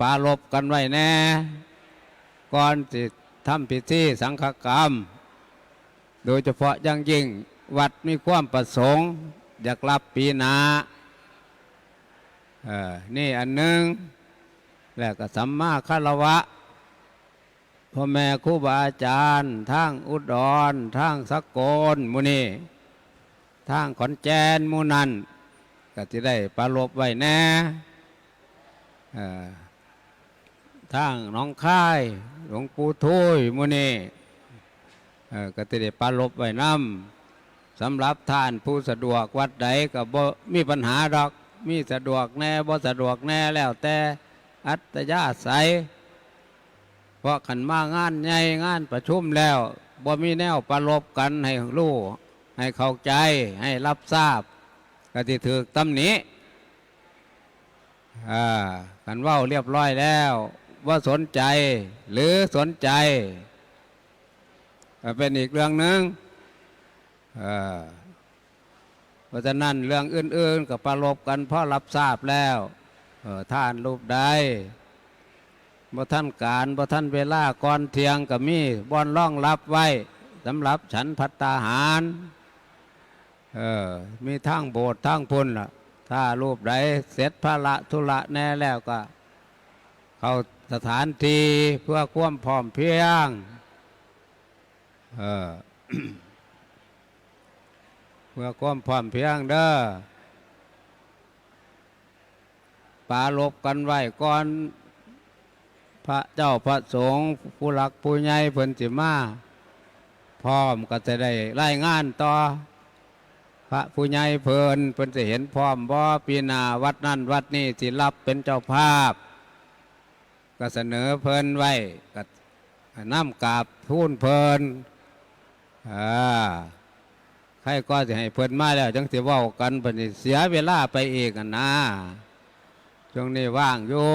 ปารบกันไว้แน่ ก่อนสิทำพิธีสังฆกรรม โดยเฉพาะยังยิ่งวัดมีความประสงค์ อยากรับปีนาเออนี่อันหนึ่งแล้วก็สัมมาคารวะพ่อแม่ครูบาอาจารย์ทางอุดรทางสกลมุนีทางขอนแจนมูนันก็จะได้ปรารบไว้แน่เอ่อ ทางน้องค่าย หลวงปู่ทุยมุนีก็จะได้ปรารบไว้นำสำหรับท่านผู้สะดวกวัดใดก็บ่มีปัญหาดอกมีสะดวกแน่บ่สะดวกแน่แล้วแต่อัตยาศัยเพราะขันมางานใหญ่งานประชุมแล้วบ่มีแนวประลบกันให้รู้ ให้เข้าใจให้รับทราบก็ที่ถือตำหนิอ่ากันว่าเรียบร้อยแล้ว ว่าสนใจ หรือสนใจ เป็นอีกเรื่องหนึ่งเพราะฉะนั้นเรื่องอื่น ๆกับประลบกันเพราะรับทราบแล้วท่านรูปใดบ่ท่านการบ่ท่านเวลาก่อนเทียงก็มีบอนร่องรับไว้สำหรับฉันพัตตาหารเออมีทั้งโบสถ์ทั้งพุนล่ะ ถ้ารูปใดเสร็จพระละธุระแน่แล้วก็ เข้า สถานที่เพื่อความพร้อมเพียงเพื่อความพร้อมเพียงเด้อปาลบกันไว้ก่อน พระเจ้าพระสงฆ์ผู้หลักผู้ใหญ่เพิ่นสิมาพร้อมก็จะได้รายงานต่อ พระผู้ใหญ่เพิ่นเพิ่นจะเห็นพร้อมบ่ปีนาวัดนั่นวัดนี้สิรับเป็นเจ้าภาพ ก็เสนอเพิ่นไว้ก็น้ำกราบทูนเพิ่นอ่าใครก็จะให้เพิ่นมาแล้ว จังสิเว้ากันเพิ่นสิเสียเวลาไปอีกอะนะช่วงนี้ว่างอยู่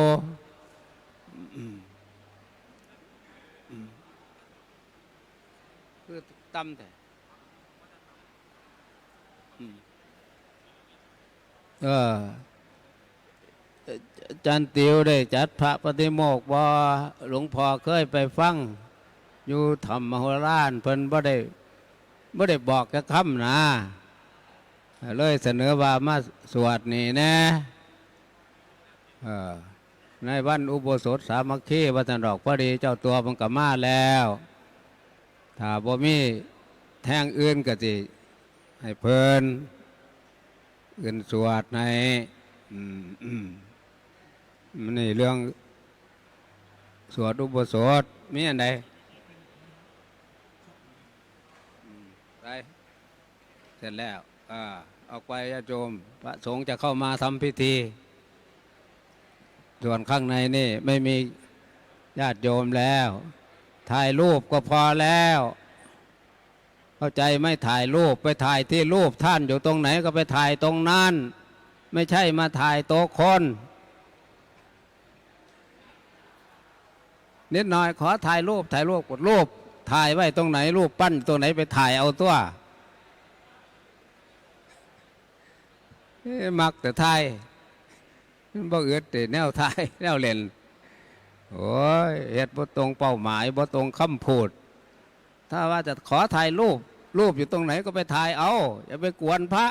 คือตั้มแต่อืมเอออา จันติวได้จัดพระปฏิโมกบ่หลวงพ่อเคยไปฟังอยู่ธรรมโหราชเพิ่นบ่ได้บ่ได้บอกจะคำนะเลยเสนอว่ามาสวดนี่แน่ในวันอุโบสถสามัคคีวัฒนดอกพอดีเจ้าตัวมันก็มาแล้ว ถ้าบ่มีแท่งอื่นก็สิให้เพิ่นอื่นสวดในอืม มันนี่เรื่องสวดอุโบสถมีอันใดไปเสร็จแล้วอ่าออกไปญาติโยมพระสงฆ์จะเข้ามาทำพิธี ส่วนข้างในนี่ไม่มีญาติโยมแล้วถ่ายรูปก็พอแล้ว เข้าใจไม่ถ่ายรูปไปถ่ายที่รูปท่านอยู่ตรงไหนก็ไปถ่ายตรงนั้น ไม่ใช่มาถ่ายโต๊ะคน นิดหน่อยขอถ่ายรูปถ่ายรูปกดรูปถ่ายไว้ตรงไหนรูปปั้นตรงไหนไปถ่ายเอาตัวมักแต่ถ่ายบ่เอือดแต่แนวถ่ายแนวเล่นโอ้ยเหตุบ่ตรงเป้าหมายบ่ตรงคำพูด ถ้าว่าจะขอถ่ายรูปรูปอยู่ตรงไหนก็ไปถ่ายเอาอย่าไปกวนพระ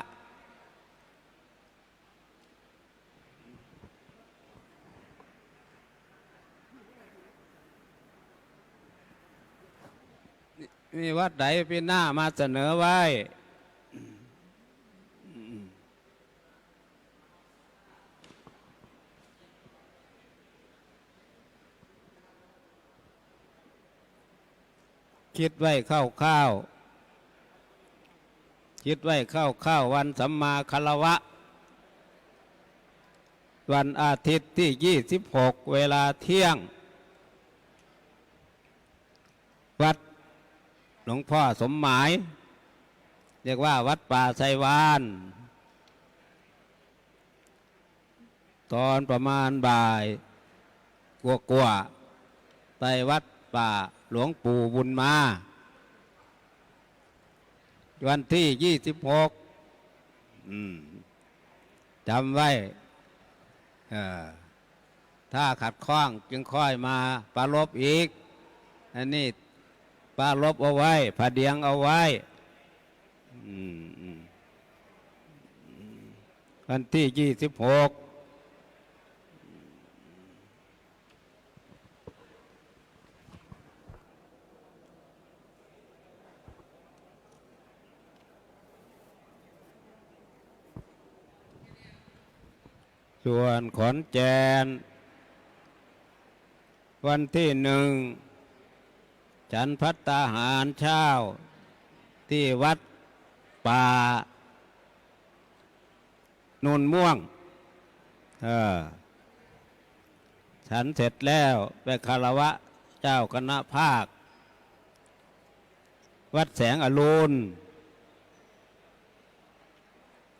มีวัดไหนพี่หน้ามาเสนอไว้คิดไว้เข้าข้าวๆคิดไว้เข้าข้าวๆวันสัมมาคารวะ วันอาทิตย์ที่ 26 เวลาเที่ยง วัด หลวงพ่อสมหมาย เรียกว่าวัดป่าไซวานตอนประมาณบ่ายกว่าๆไปวัดป่าหลวงปู่บุญมา วันที่ยี่สิบหกจำไว้ถ้าขัดข้องจึงค่อยมาปรารบอีก อันนี้ ปรารบเอาไว้ผาเดียงเอาไว้วันที่ยี่สิบหกส่วนขอนแจน วันที่หนึ่ง ฉันพัตตาหารเช้า ที่วัดป่านุนม่วง เออ ฉันเสร็จแล้วไปคารวะเจ้าคณะภาค วัดแสงอรุณ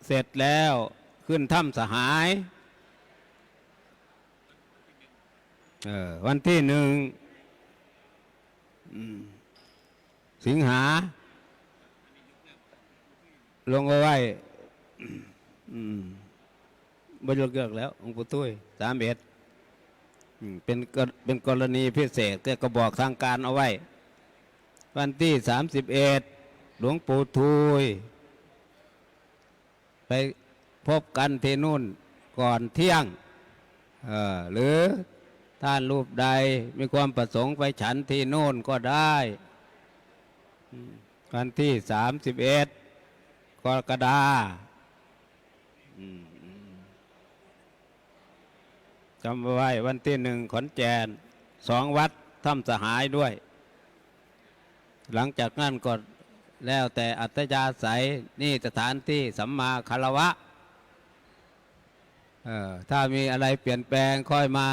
เสร็จแล้วขึ้นถ้ำสหาย เออ วันที่หนึ่ง สิงหา ลงเอาไว้อืมบรรยกเกิกแล้วองค์ปู่ตุ้ยสามเอ็ดเป็นเป็นกรณีพิเศษก็ก็บอกทางการเอาไว้ วันที่สามสิบเอ็ดหลวงปู่ทุยไปพบกันที่นู่นก่อนเที่ยงหรือ ท่านรูปใดมีความประสงค์ไปฉันที่โน่นก็ได้วันที่สามสิบเอ็ดกรกฎาจำไว้วันที่หนึ่งขอนแจนสองวัดถ้ำสหายด้วย หลังจากนั้นก็แล้วแต่อัตยาศัยนี่สถานที่สัมมาคารวะ ถ้ามีอะไรเปลี่ยนแปลงค่อยมา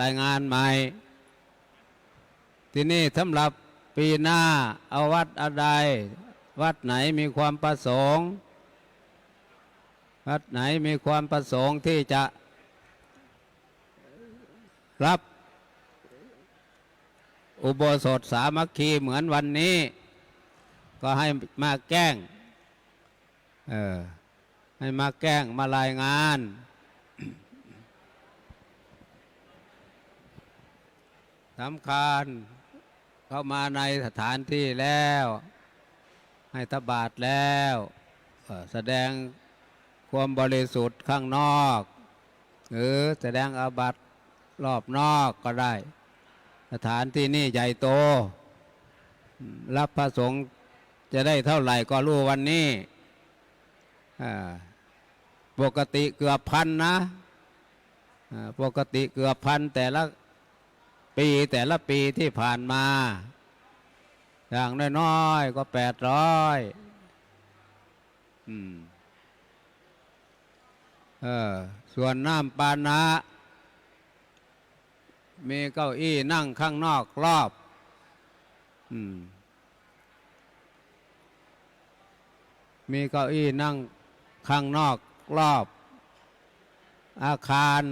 รายงานใหม่ ที่นี่สำหรับปีหน้าเอาวัดอะไร วัดไหนมีความประสงค์ วัดไหนมีความประสงค์ที่จะรับอุโบสถสามัคคีเหมือนวันนี้ ก็ให้มาแกล้ง เออ ให้มาแกล้งมารายงาน สำคัญเข้ามาในสถานที่แล้ว ให้ทบาทแล้วแสดงความบริสุทธิ์ข้างนอก หรือแสดงอาบัติรอบนอกก็ได้ สถานที่นี่ใหญ่โต รับพระสงฆ์จะได้เท่าไหร่ก็รู้วันนี้ปกติเกือบพันนะ ปกติเกือบพันแต่ละ ปีแต่ละปีที่ผ่านมา อย่างน้อยๆก็แปดร้อยเออ ส่วนน้ำปานะ มีเก้าอี้นั่งข้างนอกรอบอมมีเก้าอี้นั่งข้างนอกรอบ อาคาร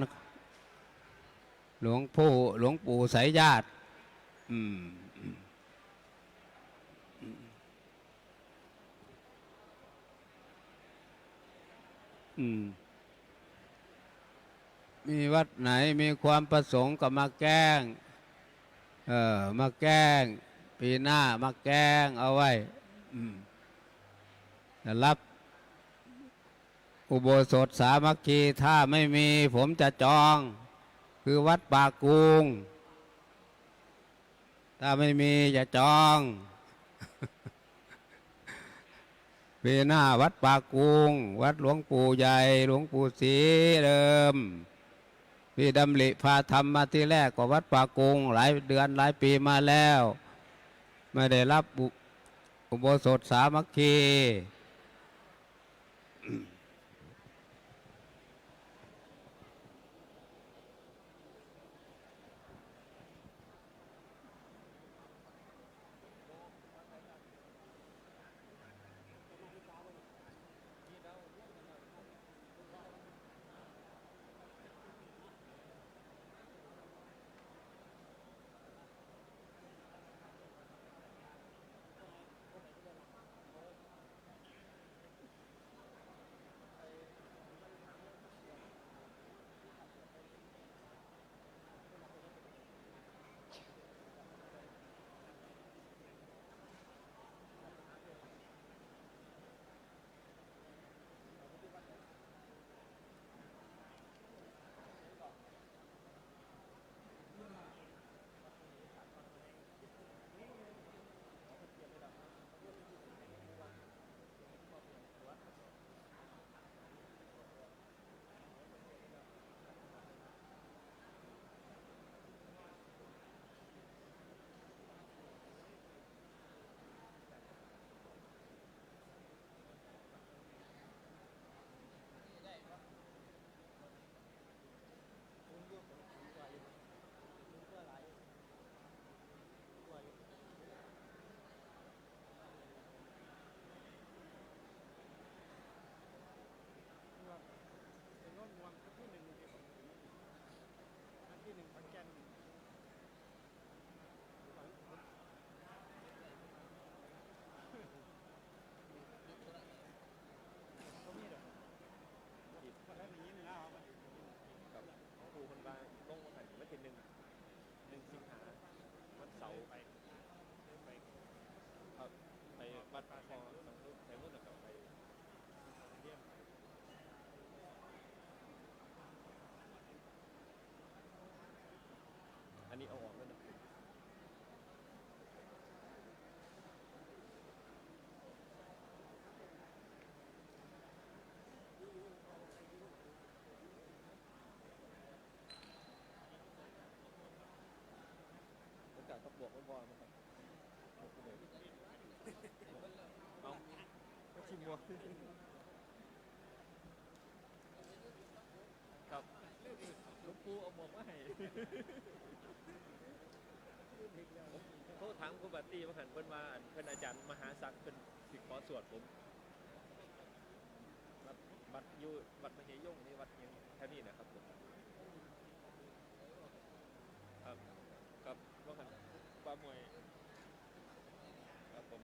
หลวงปู่หลวงปู่สายญาติอืมอืมมีวัดไหนมีความประสงค์ก็มาแกล้ง เออมาแกล้ง ปีหน้ามาแกล้งเอาไว้จะรับอุโบสถสามัคคีถ้าไม่มีผมจะจอง คือวัดปากกุงถ้าไม่มีจะจองปีหน้าวัดปากกุงวัดหลวงปู่ใหญ่ หลวงปู่ศรีเดิมพี่ดำริพาทำมาที่แรกก็วัดปากกุง หลายเดือนหลายปีมาแล้ว ไม่ได้รับอุอุโบสถสามัคคี สก็บอลนะครับเอาก็ชิมบวกครับลูกปูเอาหมวกมาให้ผมโทษถามคุณบัตตี้ว่าหันเพิ่นมาอันเพิ่นอาจารย์มหาศักดิ์เป็นสิขอสวดผมวัดวัดอยู่วัดมเหยงนี่วัดยังแค่นี้นะครับผม ครั